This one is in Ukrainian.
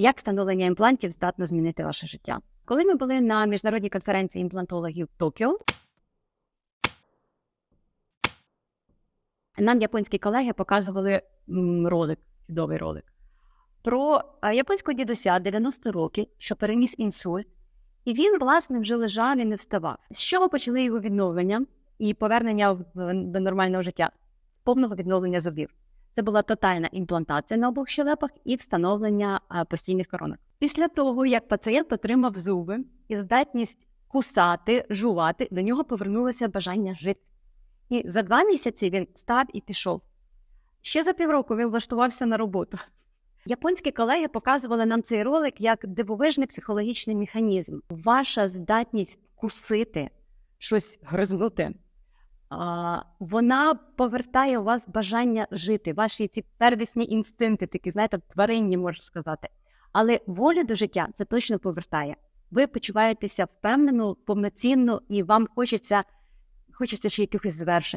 Як встановлення імплантів здатно змінити ваше життя? Коли ми були на міжнародній конференції імплантологів в Токіо, нам японські колеги показували ролик, чудовий ролик, про японського дідуся 90 років, що переніс інсульт, і він, власне, вже лежав і не вставав. З чого почали його відновлення і повернення в- до нормального життя? З повного відновлення зубів. Це була тотальна імплантація на обох щелепах і встановлення постійних коронок. Після того, як пацієнт отримав зуби і здатність кусати, жувати, до нього повернулося бажання жити. І за два місяці він став і пішов. Ще за півроку він влаштувався на роботу. Японські колеги показували нам цей ролик як дивовижний психологічний механізм. Ваша здатність вкусити, щось гризнути, вона повертає у вас бажання жити, ваші ці первісні інстинкти, такі, знаєте, тваринні, можна сказати. Але волю до життя це точно повертає. Ви почуваєтеся впевнено, повноцінно, і вам хочеться, хочеться ще якихось звершень.